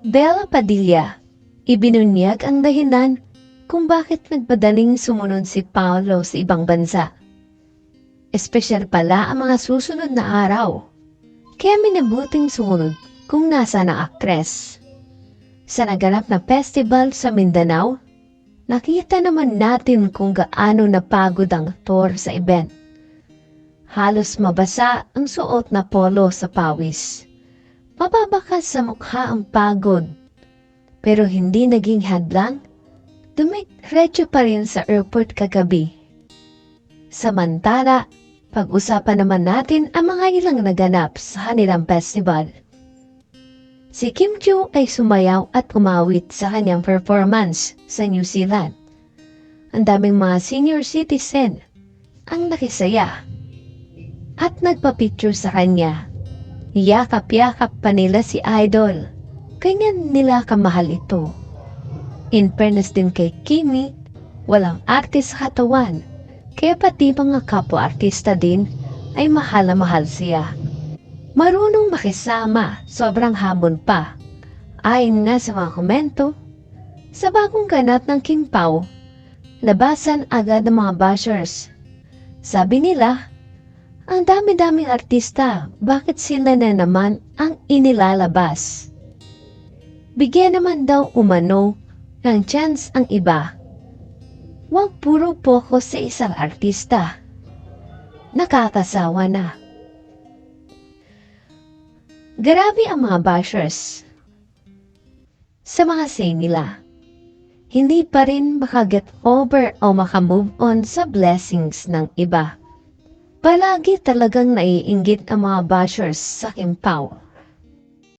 Bella Padilla, ibinunyag ang dahilan kung bakit nagpadaling sumunod si Paolo sa ibang bansa. Espesyal pala ang mga susunod na araw. Kaya minabuting sumunod kung nasa na aktres. Sa naganap na festival sa Mindanao, nakita naman natin kung gaano napagod ang aktor sa event. Halos mabasa ang suot na polo sa pawis. Mababakas sa mukha ang pagod. Pero hindi naging hadlang. Dumiretso pa rin sa airport kagabi. Samantala, pag-usapan naman natin ang mga ilang naganap sa kanilang festival. Si Kim Joo ay sumayaw at umawit sa kanyang performance sa New Zealand. Ang daming mga senior citizen ang nakisaya at nagpa-picture sa kanya. Yakap-yakap pa nila si Idol. Ganyan nila kamahal ito. In fairness din kay Kimi, walang artist sa katawan. Kaya pati mga kapwa-artista din ay mahal na mahal siya. Marunong makisama, sobrang hamon pa. Ayon nga sa mga komento, sa bagong ganap ng King Pao, labasan agad ng mga bashers. Sabi nila, ang dami-daming artista, bakit sila na naman ang inilalabas? Bigyan naman daw umano ng chance ang iba. Huwag puro focus sa isang artista. Nakakasawa na. Grabe ang mga bashers. Sa mga say nila, hindi pa rin makaget over o makamove on sa blessings ng iba. Palagi talagang naiinggit ang mga bashers sa Kim Pao.